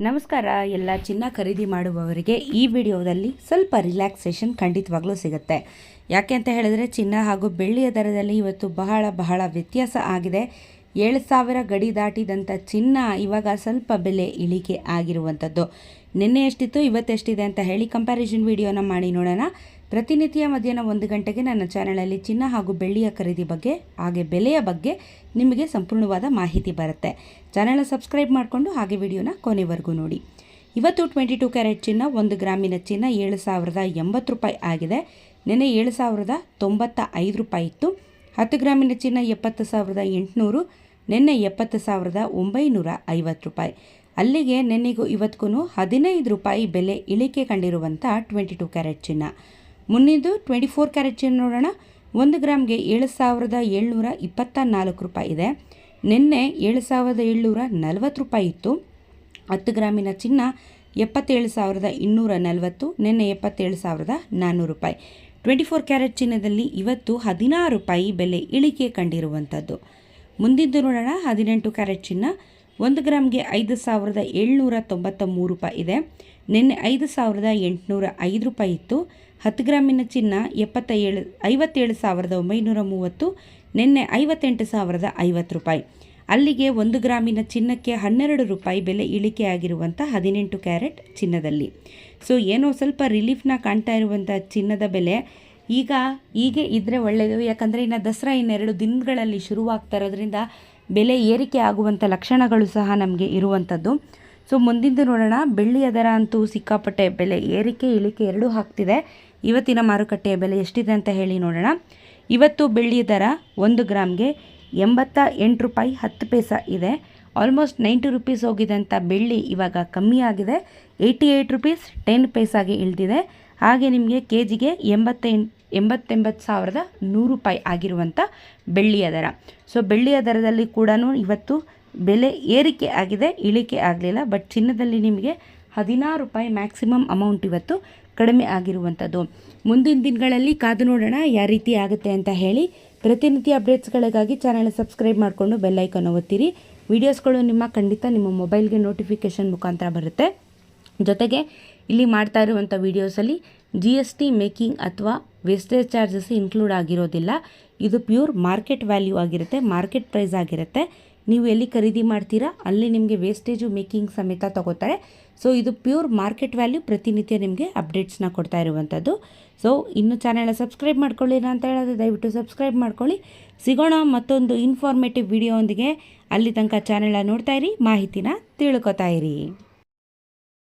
ನಮಸ್ಕಾರ. ಎಲ್ಲ ಚಿನ್ನ ಖರೀದಿ ಮಾಡುವವರಿಗೆ ಈ ವಿಡಿಯೋದಲ್ಲಿ ಸ್ವಲ್ಪ ರಿಲ್ಯಾಕ್ಸೇಷನ್ ಖಂಡಿತವಾಗ್ಲೂ ಸಿಗುತ್ತೆ. ಯಾಕೆ ಅಂತ ಹೇಳಿದ್ರೆ ಚಿನ್ನ ಹಾಗೂ ಬೆಳ್ಳಿಯ ದರದಲ್ಲಿ ಇವತ್ತು ಬಹಳ ಬಹಳ ವ್ಯತ್ಯಾಸ ಆಗಿದೆ. ಏಳು ಸಾವಿರ ಗಡಿ ದಾಟಿದಂಥ ಚಿನ್ನ ಇವಾಗ ಸ್ವಲ್ಪ ಬೆಲೆ ಇಳಿಕೆ ಆಗಿರುವಂಥದ್ದು. ನಿನ್ನೆ ಎಷ್ಟಿತ್ತು, ಇವತ್ತೆಷ್ಟಿದೆ ಅಂತ ಹೇಳಿ ಕಂಪ್ಯಾರಿಸನ್ ವಿಡಿಯೋನ ಮಾಡಿ ನೋಡೋಣ. ಪ್ರತಿನಿತ್ಯ ಮಧ್ಯಾಹ್ನ ಒಂದು ಗಂಟೆಗೆ ನನ್ನ ಚಾನಲಲ್ಲಿ ಚಿನ್ನ ಹಾಗೂ ಬೆಳ್ಳಿಯ ಖರೀದಿ ಬಗ್ಗೆ, ಹಾಗೆ ಬೆಲೆಯ ಬಗ್ಗೆ ನಿಮಗೆ ಸಂಪೂರ್ಣವಾದ ಮಾಹಿತಿ ಬರುತ್ತೆ. ಚಾನಲ್ನ ಸಬ್ಸ್ಕ್ರೈಬ್ ಮಾಡಿಕೊಂಡು ಹಾಗೆ ವಿಡಿಯೋನ ಕೊನೆವರೆಗೂ ನೋಡಿ. ಇವತ್ತು ಟ್ವೆಂಟಿ ಟು ಕ್ಯಾರೆಟ್ ಚಿನ್ನ, ಒಂದು ಗ್ರಾಮಿನ ಚಿನ್ನ ಏಳು ಸಾವಿರದ ಎಂಬತ್ತು ರೂಪಾಯಿ ಆಗಿದೆ. ನಿನ್ನೆ ಏಳು ಸಾವಿರದ ತೊಂಬತ್ತ ಐದು ರೂಪಾಯಿ ಇತ್ತು. ಹತ್ತು ಗ್ರಾಮಿನ ಚಿನ್ನ ಎಪ್ಪತ್ತು ಸಾವಿರದ ಎಂಟುನೂರು, ನಿನ್ನೆ ಎಪ್ಪತ್ತು ಸಾವಿರದ ಒಂಬೈನೂರ ಐವತ್ತು ರೂಪಾಯಿ. ಅಲ್ಲಿಗೆ ನೆನ್ನೆಗೂ ಇವತ್ತಿಗೂ ಹದಿನೈದು ರೂಪಾಯಿ ಬೆಲೆ ಇಳಿಕೆ ಕಂಡಿರುವಂಥ ಟ್ವೆಂಟಿ ಟು ಕ್ಯಾರೆಟ್ ಚಿನ್ನ. ಮುಂದಿದ್ದು ಟ್ವೆಂಟಿ ಫೋರ್ ಕ್ಯಾರೆಟ್ ಚಿನ್ನ ನೋಡೋಣ. ಒಂದು ಗ್ರಾಮ್ಗೆ ಏಳು ಸಾವಿರದ ಏಳ್ನೂರ ಇಪ್ಪತ್ತ ನಾಲ್ಕು ರೂಪಾಯಿ ಇದೆ. ನಿನ್ನೆ ಏಳು ಸಾವಿರದ ಏಳ್ನೂರ ನಲವತ್ತು ರೂಪಾಯಿ ಇತ್ತು. ಹತ್ತು ಗ್ರಾಮಿನ ಚಿನ್ನ ಎಪ್ಪತ್ತೇಳು ಸಾವಿರದ ಇನ್ನೂರ ನಲವತ್ತು, ನಿನ್ನೆ ಎಪ್ಪತ್ತೇಳು ಸಾವಿರದ ನಾನ್ನೂರು ರೂಪಾಯಿ. ಟ್ವೆಂಟಿ ಫೋರ್ ಕ್ಯಾರೆಟ್ ಚಿನ್ನದಲ್ಲಿ ಇವತ್ತು ಹದಿನಾರು ರೂಪಾಯಿ ಬೆಲೆ ಇಳಿಕೆ ಕಂಡಿರುವಂಥದ್ದು. ಮುಂದಿದ್ದು ನೋಡೋಣ ಹದಿನೆಂಟು ಕ್ಯಾರೆಟ್ ಚಿನ್ನ. ಒಂದು ಗ್ರಾಮ್ಗೆ ಐದು ಸಾವಿರದ ಏಳ್ನೂರ ತೊಂಬತ್ತ ಮೂರು ರೂಪಾಯಿ ಇದೆ. ನಿನ್ನೆ ಐದು ಸಾವಿರದ ಎಂಟುನೂರ ಐದು ರೂಪಾಯಿ ಇತ್ತು. ಹತ್ತು ಗ್ರಾಮಿನ ಚಿನ್ನ ಎಪ್ಪತ್ತ ಏಳು ಐವತ್ತೇಳು ಸಾವಿರದ ಒಂಬೈನೂರ ಮೂವತ್ತು, ನಿನ್ನೆ ಐವತ್ತೆಂಟು ಸಾವಿರದ ಐವತ್ತು ರೂಪಾಯಿ. ಅಲ್ಲಿಗೆ ಒಂದು ಗ್ರಾಮಿನ ಚಿನ್ನಕ್ಕೆ ಹನ್ನೆರಡು ರೂಪಾಯಿ ಬೆಲೆ ಇಳಿಕೆ ಆಗಿರುವಂಥ ಹದಿನೆಂಟು ಕ್ಯಾರೆಟ್ ಚಿನ್ನದಲ್ಲಿ. ಸೊ, ಏನೋ ಸ್ವಲ್ಪ ರಿಲೀಫ್ನ ಕಾಣ್ತಾ ಇರುವಂಥ ಚಿನ್ನದ ಬೆಲೆ. ಈಗ ಹೀಗೆ ಇದ್ದರೆ ಒಳ್ಳೆಯದು ಯಾಕಂದರೆ ಇನ್ನು ದಸರಾ ಇನ್ನೆರಡು ದಿನಗಳಲ್ಲಿ ಶುರುವಾಗ್ತಾ ಇರೋದ್ರಿಂದ ಬೆಲೆ ಏರಿಕೆ ಆಗುವಂಥ ಲಕ್ಷಣಗಳು ಸಹ ನಮಗೆ ಇರುವಂಥದ್ದು ಸೊ ಮುಂದಿಂದು ನೋಡೋಣ. ಬೆಳ್ಳಿಯ ದರ ಅಂತೂ ಸಿಕ್ಕಾಪಟ್ಟೆ ಬೆಲೆ ಏರಿಕೆ, ಇಳಿಕೆ ಎರಡೂ ಹಾಕ್ತಿದೆ ಇವತ್ತಿನ ಮಾರುಕಟ್ಟೆಯ ಬೆಲೆ ಎಷ್ಟಿದೆ ಅಂತ ಹೇಳಿ ನೋಡೋಣ. ಇವತ್ತು ಬೆಳ್ಳಿಯ ದರ ಒಂದು ಗ್ರಾಮ್ಗೆ ಎಂಬತ್ತ ಎಂಟು ರೂಪಾಯಿ ಹತ್ತು ಪೈಸ ಇದೆ. ಆಲ್ಮೋಸ್ಟ್ ನೈಂಟಿ ರುಪೀಸ್ ಹೋಗಿದಂಥ ಬೆಳ್ಳಿ ಇವಾಗ ಕಮ್ಮಿ ಆಗಿದೆ. ಏಯ್ಟಿ ಏಯ್ಟ್ ರುಪೀಸ್ ಟೆನ್ ಪೈಸಾಗೆ ಇಳಿದಿದೆ. ಹಾಗೆ ನಿಮಗೆ ಕೆ ಜಿಗೆ ಎಂಬತ್ತೆಂಟು ಎಂಬತ್ತೆಂಬತ್ತು ರೂಪಾಯಿ ಆಗಿರುವಂಥ ಬೆಳ್ಳಿಯ ದರ. ಸೊ ಬೆಳ್ಳಿಯ ದರದಲ್ಲಿ ಕೂಡ ಇವತ್ತು ಬೆಲೆ ಏರಿಕೆ ಆಗಿದೆ, ಇಳಿಕೆ ಆಗಲಿಲ್ಲ ಬಟ್ ಚಿನ್ನದಲ್ಲಿ ನಿಮಗೆ ಹದಿನಾರು ರೂಪಾಯಿ ಮ್ಯಾಕ್ಸಿಮಮ್ ಅಮೌಂಟ್ ಇವತ್ತು ಕಡಿಮೆ ಆಗಿರುವಂಥದ್ದು ಮುಂದಿನ ದಿನಗಳಲ್ಲಿ ಕಾದು ನೋಡೋಣ ಯಾವ ರೀತಿ ಆಗುತ್ತೆ ಅಂತ ಹೇಳಿ. ಪ್ರತಿನಿತ್ಯ ಅಪ್ಡೇಟ್ಸ್ಗಳಿಗಾಗಿ ಚಾನಲ್ ಸಬ್ಸ್ಕ್ರೈಬ್ ಮಾಡಿಕೊಂಡು ಬೆಲ್ಲೈಕನ್ನು ಒತ್ತಿರಿ. ವೀಡಿಯೋಸ್ಗಳು ನಿಮ್ಮ ಖಂಡಿತ ನಿಮ್ಮ ಮೊಬೈಲ್ಗೆ ನೋಟಿಫಿಕೇಷನ್ ಮುಖಾಂತರ ಬರುತ್ತೆ. ಜೊತೆಗೆ ಇಲ್ಲಿ ಮಾಡ್ತಾ ಇರುವಂಥ ವೀಡಿಯೋಸಲ್ಲಿ ಜಿ ಎಸ್ ಟಿ ಮೇಕಿಂಗ್ ಅಥವಾ ವೇಸ್ಟೇಜ್ ಚಾರ್ಜಸ್ ಇನ್ಕ್ಲೂಡ್ ಆಗಿರೋದಿಲ್ಲ. ಇದು ಪ್ಯೂರ್ ಮಾರ್ಕೆಟ್ ವ್ಯಾಲ್ಯೂ ಆಗಿರುತ್ತೆ ಮಾರ್ಕೆಟ್ ಪ್ರೈಸ್ ಆಗಿರುತ್ತೆ. ನೀವು ಎಲ್ಲಿ ಖರೀದಿ ಮಾಡ್ತೀರಾ, ಅಲ್ಲಿ ನಿಮಗೆ ವೇಸ್ಟೇಜು ಮೇಕಿಂಗ್ ಸಮೇತ ತಗೋತಾರೆ. ಸೊ ಇದು ಪ್ಯೂರ್ ಮಾರ್ಕೆಟ್ ವ್ಯಾಲ್ಯೂ ಪ್ರತಿನಿತ್ಯ ನಿಮಗೆ ಅಪ್ಡೇಟ್ಸ್ನ ಕೊಡ್ತಾ ಇರುವಂಥದ್ದು ಸೊ ಇನ್ನು ಚಾನೆಲ್ನ ಸಬ್ಸ್ಕ್ರೈಬ್ ಮಾಡ್ಕೊಳ್ಳಿ ಅಂತ ಹೇಳೋದು ದಯವಿಟ್ಟು ಸಬ್ಸ್ಕ್ರೈಬ್ ಮಾಡ್ಕೊಳ್ಳಿ. ಸಿಗೋಣ ಮತ್ತೊಂದು ಇನ್ಫಾರ್ಮೇಟಿವ್ ವಿಡಿಯೋ ಒಂದಿಗೆ. ಅಲ್ಲಿ ತನಕ ಚಾನೆಲ್ನ ನೋಡ್ತಾ ಇರಿ, ಮಾಹಿತಿನ ತಿಳ್ಕೊತಾ ಇರಿ.